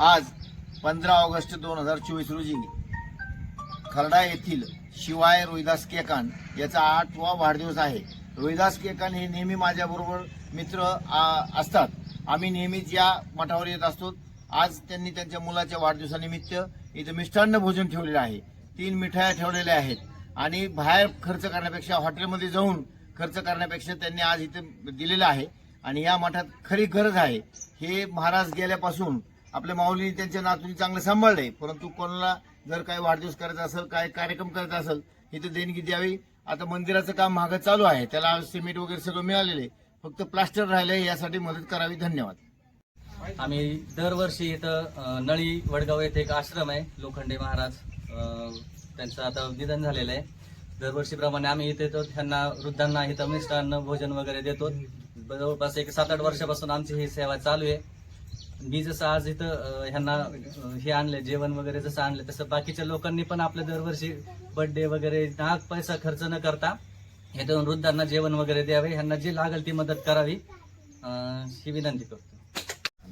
आज पंधरा ऑगस्ट दोन हजार चोवीस रोजी खरडा येथील शिवाय रोहिदास केकान याचा आठवा वाढदिवस आहे. रोहिदास केकान हे नेहमी माझ्याबरोबर मित्र आ, असतात. आम्ही नेहमीच या मठावर येत असतो. आज त्यांनी त्यांच्या मुलाच्या वाढदिवसानिमित्त इथं मिष्टान्न भोजन ठेवलेलं आहे. तीन मिठाया ठेवलेल्या आहेत. आणि बाहेर खर्च करण्यापेक्षा हॉटेलमध्ये जाऊन खर्च करण्यापेक्षा त्यांनी आज इथं दिलेलं आहे. आणि या मठात खरी गरज आहे. हे महाराज गेल्यापासून आपल्या माऊलीने त्यांच्या नातूने चांगलं सांभाळलंय. परंतु कोणाला जर काही वाढदिवस करायचा असेल काय कार्यक्रम करायचा असेल इथं देणगी द्यावी. आता मंदिराचं काम मागं चालू आहे. त्याला सिमेंट वगैरे सगळं मिळालेलं आहे. फक्त प्लास्टर राहिले यासाठी मदत करावी. धन्यवाद. आम्ही दरवर्षी इथं नळी वडगाव येथे एक आश्रम आहे लोखंडे महाराज. त्यांचं आता निधन झालेलं आहे. दरवर्षीप्रमाणे आम्ही इथे येतो. त्यांना वृद्धांना इथं मिष्टान्न भोजन वगैरे देतो. जवळपास एक सात आठ वर्षापासून आमची ही सेवा चालू आहे. मी जसं आज इथं ह्यांना हे आणले जेवण वगैरे जसं आणलं तसं बाकीच्या लोकांनी पण आपल्या दरवर्षी बर्थडे वगैरे नाहक पैसा खर्च न करता इथं वृद्धांना जेवण वगैरे द्यावे ह्यांना जी लागेल ती मदत करावी. ही विनंती करतो.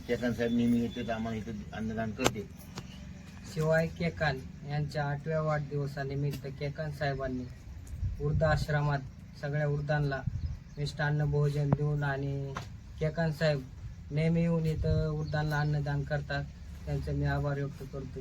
केकान साहेब नेहमी येते आम्हाला इथं अन्नदान करते. शिवाय केकान यांच्या आठव्या वाढदिवसानिमित्त केकान साहेबांनी वृद्धाश्रमात सगळ्या वृद्धांना मिष्टान्न भोजन देऊन आणि केकान साहेब नेहमी येऊन इथं वृद्धांना अन्नदान करतात. त्यांचे मी आभार व्यक्त करतो.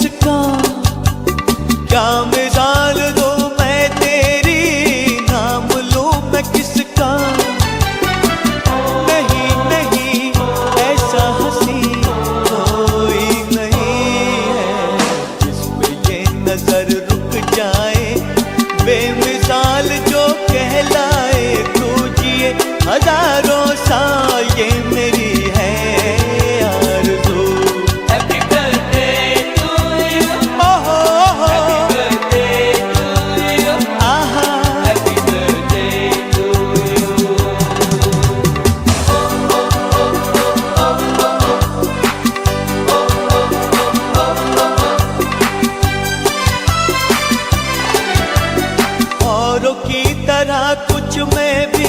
जरा कुछ मैं भी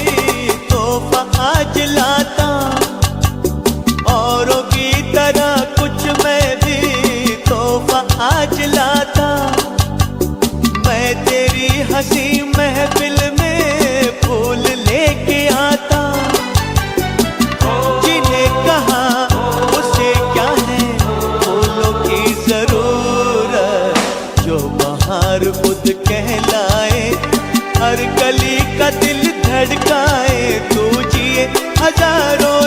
तोहफा आज लाता औरों की तरह कुछ मैं भी तोहफा आज लाता मैं तेरी हँसी महफिल में फूल लेके आता जिन्हें कहा उसे क्या है? फूलों की ज़रूरत जो बाहर कहला हर कली का दिल धड़काए तुझे हजारों